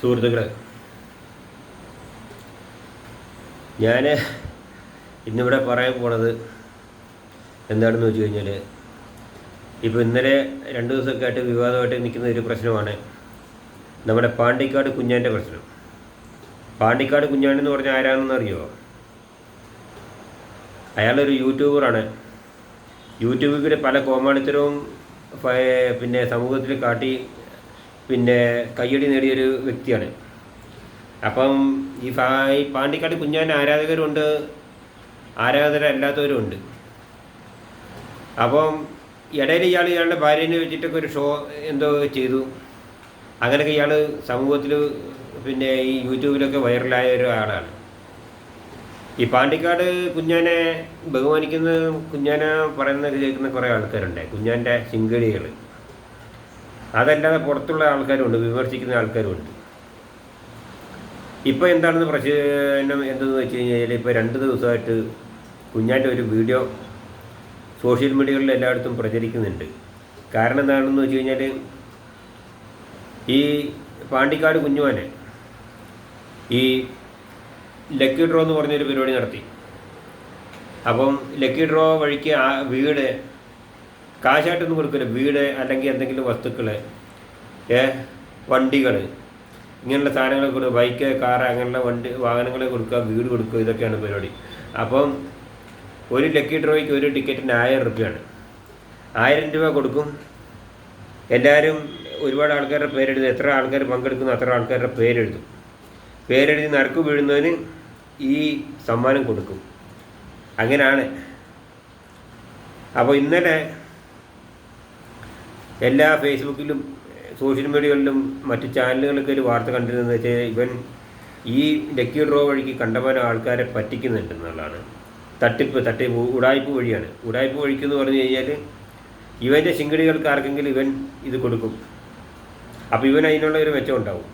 സുഹൃത്തുക്കളെ ഞാൻ ഇന്നിവിടെ പറയാൻ പോണത് എന്താണെന്ന് വെച്ച് കഴിഞ്ഞാൽ ഇപ്പോൾ ഇന്നലെ രണ്ട് ദിവസമൊക്കെ ആയിട്ട് വിവാദമായിട്ട് നിൽക്കുന്ന ഒരു പ്രശ്നമാണ് നമ്മുടെ പാണ്ടിക്കാട് കുഞ്ഞാന്റെ പ്രശ്നം. പാണ്ടിക്കാട് കുഞ്ഞാണെന്ന് പറഞ്ഞാൽ ആരാണെന്ന് അറിയുമോ അയാളൊരു യൂട്യൂബറാണ്. യൂട്യൂബിൽ പല കോമാളിത്തരവും പിന്നെ സമൂഹത്തിൽ കാട്ടി പിന്നെ കയ്യടി നേടിയൊരു വ്യക്തിയാണ്. അപ്പം ഈ ഈ പാണ്ടിക്കാട് കുഞ്ഞാൻ ആരാധകരുണ്ട്. ആരാധകരല്ലാത്തവരുമുണ്ട്. അപ്പം ഇടയിൽ ഇയാൾ ഇയാളുടെ ഭാര്യനെ വെച്ചിട്ടൊക്കെ ഒരു ഷോ എന്തോ ചെയ്തു. അങ്ങനെയൊക്കെ ഇയാൾ സമൂഹത്തിൽ പിന്നെ ഈ യൂട്യൂബിലൊക്കെ വൈറലായ ഒരു ആളാണ്. ഈ പാണ്ടിക്കാട് കുഞ്ഞാനെ ബഹുമാനിക്കുന്ന കുഞ്ഞാനെ പറയുന്ന കേൾക്കുന്ന കുറേ ആൾക്കാരുണ്ട്. കുഞ്ഞാന്റെ ശിങ്കടികൾ അതല്ലാതെ പുറത്തുള്ള ആൾക്കാരുണ്ട് വിമർശിക്കുന്ന ആൾക്കാരുമുണ്ട്. ഇപ്പോൾ എന്താണെന്ന് പ്രശ്നം എന്തെന്ന് വെച്ച് കഴിഞ്ഞാൽ ഇപ്പോൾ രണ്ട് ദിവസമായിട്ട് കുഞ്ഞാന്റെ ഒരു വീഡിയോ സോഷ്യൽ മീഡിയകളിൽ എല്ലായിടത്തും പ്രചരിക്കുന്നുണ്ട്. കാരണം എന്താണെന്ന് വെച്ച് കഴിഞ്ഞാൽ ഈ പാണ്ടിക്കാട് കുഞ്ഞുവാനെ ഈ ലക്കി ഡ്രോ എന്ന് പറഞ്ഞൊരു പരിപാടി നടത്തി. അപ്പം ലക്കി ഡ്രോ വഴിക്ക് ആ വീട് കാശായിട്ടൊന്നും കൊടുക്കില്ല വീട് അല്ലെങ്കിൽ എന്തെങ്കിലും വസ്തുക്കൾ ഏ വണ്ടികൾ ഇങ്ങനെയുള്ള സാധനങ്ങൾ കൊടുക്കുക ബൈക്ക് കാർ അങ്ങനെയുള്ള വണ്ടി വാഹനങ്ങൾ കൊടുക്കുക വീട് കൊടുക്കുക ഇതൊക്കെയാണ് പരിപാടി. അപ്പം ഒരു ലക്കി ഡ്രോയ്ക്ക് ഒരു ടിക്കറ്റിന് ആയിരം റുപ്യാണ്. ആയിരം രൂപ കൊടുക്കും. എല്ലാവരും ഒരുപാട് ആൾക്കാരുടെ പേരെഴുതും. എത്ര ആൾക്കാർ പങ്കെടുക്കുന്നു അത്ര ആൾക്കാരുടെ പേരെഴുതും. പേരെഴുതി നറുക്ക് വീഴുന്നതിന് ഈ സമ്മാനം കൊടുക്കും. അങ്ങനെയാണ്. അപ്പോൾ ഇന്നലെ എല്ലാ ഫേസ്ബുക്കിലും സോഷ്യൽ മീഡിയകളിലും മറ്റ് ചാനലുകളൊക്കെ ഒരു വാർത്ത കണ്ടിരുന്നത് വെച്ചാൽ ഇവൻ ഈ ലക്കി ഡ്രോ വഴിക്ക് കണ്ടമാനം ആൾക്കാരെ പറ്റിക്കുന്നുണ്ട് എന്നുള്ളതാണ്. തട്ടിപ്പ് തട്ടിപ്പ് ഉടായ്പ വഴിയാണ്. ഉടായ്പ വഴിക്ക് എന്ന് പറഞ്ഞു കഴിഞ്ഞാൽ ഇവന്റെ ശിങ്കടികൾക്ക് ആർക്കെങ്കിലും ഇവൻ ഇത് കൊടുക്കും. അപ്പോൾ ഇവൻ അതിനുള്ള ഒരു മെച്ചം ഉണ്ടാവും.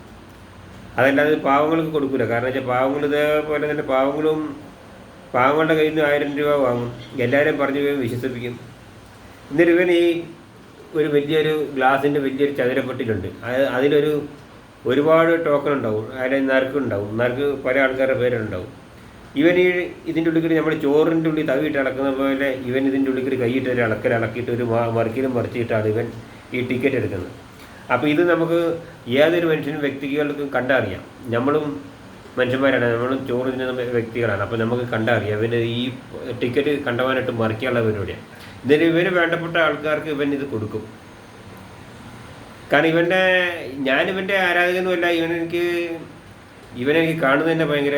അതല്ലാതെ പാവങ്ങൾക്ക് കൊടുക്കില്ല കാരണം വെച്ചാൽ പാവങ്ങൾ ഇതേപോലെ തന്നെ പാവങ്ങളും പാവങ്ങളുടെ കയ്യിൽ നിന്ന് ആയിരം രൂപ വാങ്ങും. എല്ലാവരും പറഞ്ഞു വിശ്വസിപ്പിക്കും. എന്നിട്ട് ഇവൻ ഈ ഒരു വലിയൊരു ഗ്ലാസിന്റെ വലിയൊരു ചതുരപ്പെട്ടിലുണ്ട് അത് അതിലൊരു ഒരുപാട് ടോക്കൺ ഉണ്ടാവും. അതിൽ നറുക്ക് ഉണ്ടാവും. നറുക്ക് പല ആൾക്കാരുടെ പേരുണ്ടാവും ഇവൻ ഈ ഇതിന്റെ ഉള്ളിൽ നമ്മൾ ചോറിന്റെ ഉള്ളിൽ തവിയിട്ട് അളക്കുന്ന പോലെ ഇവൻ ഇതിന്റെ ഉള്ളിൽ കൈയിട്ട് ഒരു അളക്കൽ അളക്കിയിട്ട് ഒരു മറിക്കലും മറിച്ചിട്ടാണ് ഇവൻ ഈ ടിക്കറ്റ് എടുക്കുന്നത്. അപ്പോൾ ഇത് നമുക്ക് ഏതൊരു മനുഷ്യനും വ്യക്തികൾക്കും കണ്ടറിയാം. നമ്മളും മനുഷ്യന്മാരാണ്. നമ്മളും ചോറ് തിന്നുന്ന വ്യക്തികളാണ്. അപ്പോൾ നമുക്ക് കണ്ടറിയാം. ഇവന് ഈ ടിക്കറ്റ് കണ്ടവാനായിട്ട് മറിക്കാനുള്ള പരിപാടിയാണ് ഇതിന് ഇവന് വേണ്ടപ്പെട്ട ആൾക്കാർക്ക് ഇവൻ ഇത് കൊടുക്കും. കാരണം ഇവന്റെ ഞാൻ ഇവന്റെ ആരാധകനുമല്ല ഇവൻ എനിക്ക് ഇവനെനിക്ക് കാണുന്നത് തന്നെ ഭയങ്കര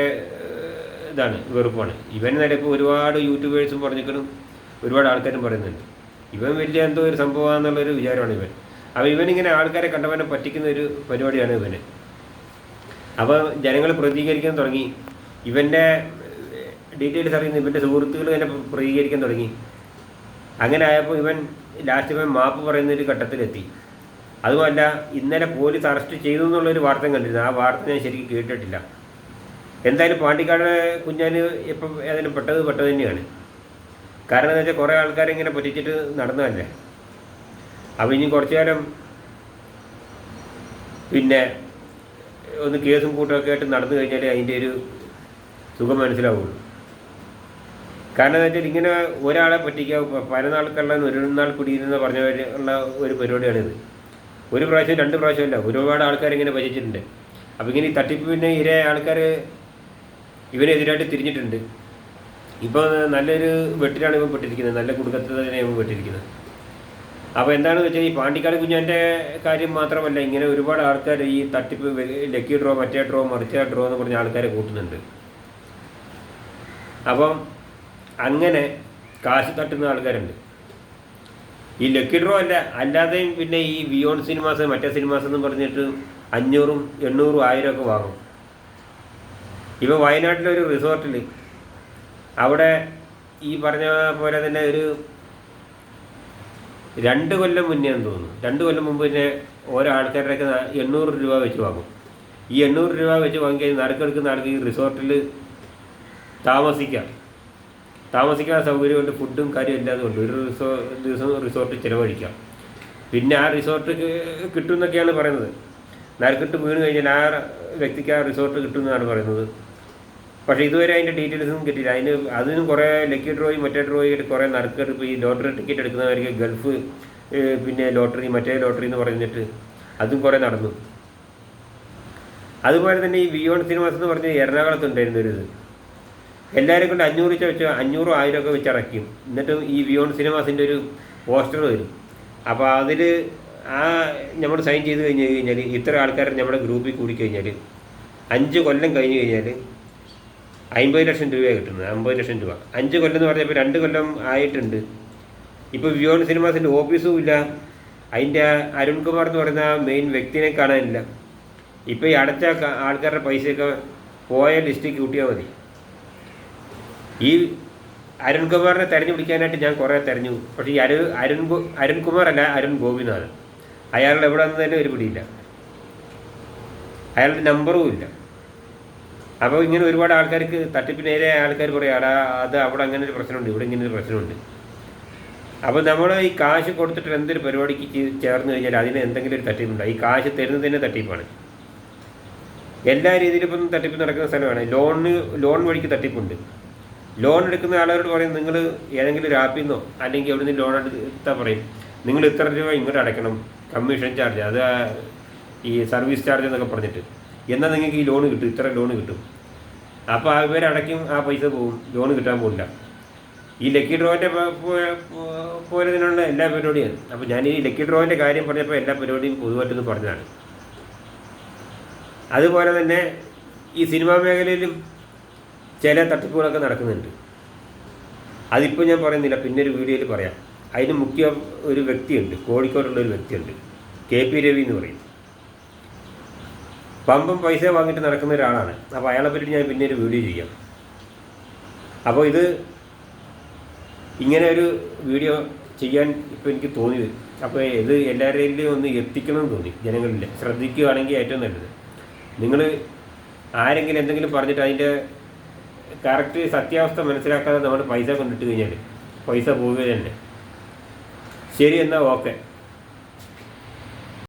ഇതാണ് വെറുപ്പാണ്. ഇവൻ നേരെ ഇപ്പോൾ ഒരുപാട് യൂട്യൂബേഴ്സും പറഞ്ഞിരിക്കണം ഒരുപാട് ആൾക്കാരും പറയുന്നുണ്ട്. ഇവൻ വലിയ എന്തോ ഒരു സംഭവമാണെന്നുള്ളൊരു വിചാരമാണ് ഇവൻ. അപ്പോൾ ഇവനിങ്ങനെ ആൾക്കാരെ കണ്ടവനെ പറ്റിക്കുന്ന ഒരു പരിപാടിയാണ് ഇവന്. അപ്പോൾ ജനങ്ങൾ പ്രതികരിക്കാൻ തുടങ്ങി. ഇവന്റെ ഡീറ്റെയിൽസ് അറിയുന്ന ഇവന്റെ സുഹൃത്തുക്കൾ തന്നെ പ്രതികരിക്കാൻ തുടങ്ങി. അങ്ങനെ ആയപ്പോൾ ഇവൻ ലാസ്റ്റ് ഇവൻ മാപ്പ് പറയുന്ന ഒരു ഘട്ടത്തിലെത്തി. അതുമല്ല ഇന്നലെ പോലീസ് അറസ്റ്റ് ചെയ്തു എന്നുള്ളൊരു വാർത്ത കണ്ടിരുന്നു. ആ വാർത്ത ഞാൻ ശരിക്കും കേട്ടിട്ടില്ല. എന്തായാലും പാണ്ടിക്കാട് കുഞ്ഞാന് ഇപ്പം ഏതായാലും പെട്ടത് പെട്ടത് തന്നെയാണ്. കാരണം എന്താ വെച്ചാൽ കുറേ ആൾക്കാരെ ഇങ്ങനെ പറ്റിച്ചിട്ട് നടന്നതല്ലേ? അപ്പോൾ ഇനി കുറച്ചു കാലം പിന്നെ ഒന്ന് കേസും കൂട്ടമൊക്കെ ആയിട്ട് നടന്നു കഴിഞ്ഞാൽ അതിന്റെ ഒരു സുഖം മനസ്സിലാവുള്ളൂ. കാരണം എന്ന് വെച്ചാൽ ഇങ്ങനെ ഒരാളെ പറ്റിക്കുക പ- പല നാൾക്കുള്ള ഒരു നാൾ പിടിയിരുന്ന പറഞ്ഞ ഉള്ള ഒരു പരിപാടിയാണിത് ഒരു പ്രാവശ്യം രണ്ട് പ്രാവശ്യമല്ല ഒരുപാട് ആൾക്കാർ ഇങ്ങനെ പറ്റിച്ചിട്ടുണ്ട്. അപ്പോൾ ഇങ്ങനെ ഈ തട്ടിപ്പിന്റെ ഇരയായ ആൾക്കാർ ഇവനെതിരായിട്ട് തിരിഞ്ഞിട്ടുണ്ട്. ഇപ്പോൾ നല്ലൊരു വെട്ടിലാണ് ഇവൻ പെട്ടിരിക്കുന്നത് നല്ല കുടുംബത്തിൽ തന്നെ ഇവൻ പെട്ടിരിക്കുന്നത്. അപ്പോൾ എന്താണെന്ന് വെച്ചാൽ ഈ പാണ്ടിക്കാട് കുഞ്ഞാന്റെ കാര്യം മാത്രമല്ല ഇങ്ങനെ ഒരുപാട് ആൾക്കാർ ഈ തട്ടിപ്പ് ലക്കി ഡ്രോ മറ്റേ ഡ്രോ മറിച്ച ഡ്രോ എന്ന് പറഞ്ഞ ആൾക്കാരെ കൂട്ടുന്നുണ്ട്. അപ്പം അങ്ങനെ കാശ് തട്ടുന്ന ആൾക്കാരുണ്ട്. ഈ ലക്കി ഡ്രോ അല്ല അല്ലാതെയും പിന്നെ ഈ വിയോൺ സിനിമാസ് മറ്റേ സിനിമാസ് എന്ന് പറഞ്ഞിട്ട് അഞ്ഞൂറും എണ്ണൂറും ആയിരം ഒക്കെ വാങ്ങും. ഇപ്പം വയനാട്ടിലെ ഒരു റിസോർട്ടിൽ അവിടെ ഈ പറഞ്ഞ പോലെ തന്നെ ഒരു രണ്ട് കൊല്ലം മുന്നേ എന്ന് തോന്നുന്നു. രണ്ട് കൊല്ലം മുമ്പ് തന്നെ ഓരോ ആൾക്കാരുടെയൊക്കെ എണ്ണൂറ് രൂപ വെച്ച് വാങ്ങും. ഈ എണ്ണൂറ് രൂപ വെച്ച് വാങ്ങിക്കഴിഞ്ഞാൽ നറുക്കെടുക്കുന്ന ആൾക്ക് ഈ റിസോർട്ടിൽ താമസിക്കാം. താമസിക്കാൻ സൗകര്യമുണ്ട് ഫുഡും കാര്യം ഇല്ലാതെ ഉണ്ട്. ഒരു റിസോ ദിവസം റിസോർട്ട് ചിലവഴിക്കാം. പിന്നെ ആ റിസോർട്ട് കിട്ടും എന്നൊക്കെയാണ് പറയുന്നത്. നരക്കിട്ട് വീണ് കഴിഞ്ഞാൽ ആ വ്യക്തിക്ക് ആ റിസോർട്ട് കിട്ടുമെന്നാണ് പറയുന്നത്. പക്ഷേ ഇതുവരെ അതിന്റെ ഡീറ്റെയിൽസൊന്നും കിട്ടിയില്ല. അതിന് അതിനും കുറേ ലക്കി ഡ്രോയും മറ്റേ ഡ്രോയും കുറേ നറുക്കെടുപ്പ് ഈ ലോട്ടറി ടിക്കറ്റ് എടുക്കുന്നവർക്ക് ഗൾഫ് പിന്നെ ലോട്ടറി മറ്റേ ലോട്ടറി എന്ന് പറഞ്ഞിട്ട് അതും കുറേ നടന്നു. അതുപോലെ തന്നെ ഈ വിയോൺ സിനിമാസ് എന്ന് പറഞ്ഞ് എറണാകുളത്ത് ഉണ്ടായിരുന്നൊരു എല്ലാവരും കൊണ്ട് അഞ്ഞൂറ് വെച്ച് അഞ്ഞൂറും ആയിരം ഒക്കെ വെച്ച് ഇറക്കും. എന്നിട്ട് ഈ വിയോൺ സിനിമാസിന്റെ ഒരു പോസ്റ്റർ വരും. അപ്പോൾ അതിൽ ആ നമ്മൾ സൈൻ ചെയ്ത് കഴിഞ്ഞ് കഴിഞ്ഞാൽ ഇത്ര ആൾക്കാർ നമ്മുടെ ഗ്രൂപ്പിൽ കൂടി കഴിഞ്ഞാൽ അഞ്ച് കൊല്ലം കഴിഞ്ഞ് കഴിഞ്ഞാൽ അമ്പത് ലക്ഷം രൂപയാണ് കിട്ടുന്നത്. അമ്പത് ലക്ഷം രൂപ. അഞ്ച് കൊല്ലം എന്ന് പറഞ്ഞപ്പോൾ രണ്ട് കൊല്ലം ആയിട്ടുണ്ട്. ഇപ്പോൾ വിയോൺ സിനിമാസിന്റെ ഓഫീസും ഇല്ല. അതിന്റെ അരുൺകുമാർ എന്ന് പറയുന്ന മെയിൻ വ്യക്തിനെ കാണാനില്ല. ഇപ്പോൾ ഈ അടച്ച ആൾക്കാരുടെ പൈസയൊക്കെ പോയ ലിസ്റ്റിൽ കൂട്ടിയാൽ മതി. ഈ അരുൺ അരുൺകുമാറിനെ തെരഞ്ഞു പിടിക്കാനായിട്ട് ഞാൻ കുറേ തെരഞ്ഞു. പക്ഷേ ഈ അരു അരുൺ അരുൺകുമാർ അല്ല അരുൺ ഗോപിനാഥ് അയാളുടെ എവിടെ നിന്ന് തന്നെ ഒരു പിടിയില്ല. അയാളുടെ നമ്പറും ഇല്ല. അപ്പോൾ ഇങ്ങനെ ഒരുപാട് ആൾക്കാർക്ക് തട്ടിപ്പിനേരെ ആൾക്കാർ പറയും അടാ അത് അവിടെ അങ്ങനെ ഒരു പ്രശ്നമുണ്ട് ഇവിടെ ഇങ്ങനെ ഒരു പ്രശ്നമുണ്ട്. അപ്പോൾ നമ്മൾ ഈ കാശ് കൊടുത്തിട്ട് എന്തൊരു പരിപാടിക്ക് ചേർന്ന് കഴിഞ്ഞാൽ അതിന് എന്തെങ്കിലും ഒരു തട്ടിപ്പുണ്ടോ? ഈ കാശ് തരുന്നത് തന്നെ തട്ടിപ്പാണ്. എല്ലാ രീതിയിലും ഇപ്പം തട്ടിപ്പ് നടക്കുന്ന സ്ഥലമാണ്. ലോണിന് ലോൺ വഴിക്ക് തട്ടിപ്പുണ്ട്. ലോൺ എടുക്കുന്ന ആളുകളോട് പറയും നിങ്ങൾ ഏതെങ്കിലും ഒരു ആപ്പിൽ നിന്നോ അല്ലെങ്കിൽ എവിടെ നിന്ന് ലോൺ എടുത്താൽ പറയും. നിങ്ങൾ ഇത്ര രൂപ ഇങ്ങോട്ട് അടയ്ക്കണം കമ്മീഷൻ ചാർജ് അത് ഈ സർവീസ് ചാർജ് എന്നൊക്കെ പറഞ്ഞിട്ട്. എന്നാൽ നിങ്ങൾക്ക് ഈ ലോൺ കിട്ടും ഇത്ര ലോൺ കിട്ടും. അപ്പോൾ ആ പേര് അടയ്ക്കും ആ പൈസ പോകും ലോൺ കിട്ടാൻ പോകില്ല. ഈ ലക്കി ഡ്രോവിന്റെ പോലെ തന്നെയുള്ള എല്ലാ പരിപാടിയാണ്. അപ്പോൾ ഞാൻ ഈ ലക്കി ഡ്രോവിന്റെ കാര്യം പറഞ്ഞപ്പോൾ എല്ലാ പരിപാടിയും പൊതുവായിട്ടൊന്ന് പറഞ്ഞതാണ്. അതുപോലെ തന്നെ ഈ സിനിമാ മേഖലയിലും ചില തട്ടിപ്പുകളൊക്കെ നടക്കുന്നുണ്ട്. അതിപ്പോൾ ഞാൻ പറയുന്നില്ല പിന്നെ ഒരു വീഡിയോയിൽ പറയാം. അതിന് മുഖ്യ ഒരു വ്യക്തിയുണ്ട് കോഴിക്കോടുള്ള ഒരു വ്യക്തിയുണ്ട് കെ പി രവി എന്ന് പറയും. പമ്പം പൈസ വാങ്ങിയിട്ട് നടക്കുന്ന ഒരാളാണ്. അപ്പോൾ അയാളെ പറ്റി ഞാൻ പിന്നെ ഒരു വീഡിയോ ചെയ്യാം. അപ്പോൾ ഇത് ഇങ്ങനെ ഒരു വീഡിയോ ചെയ്യാൻ ഇപ്പോൾ എനിക്ക് തോന്നിയത്. അപ്പോൾ ഇത് എല്ലാവരുടെയും ഒന്ന് എത്തിക്കണമെന്ന് തോന്നി ജനങ്ങളിൽ ശ്രദ്ധിക്കുകയാണെങ്കിൽ ഏറ്റവും നല്ലത്. നിങ്ങൾ ആരെങ്കിലും എന്തെങ്കിലും പറഞ്ഞിട്ട് അതിന്റെ കറക്റ്റ് സത്യാവസ്ഥ മനസ്സിലാക്കാതെ നമ്മൾ പൈസ കൊണ്ടിട്ട് കഴിഞ്ഞാൽ പൈസ പോവുക തന്നെ. ശരി എന്നാൽ ഓക്കെ.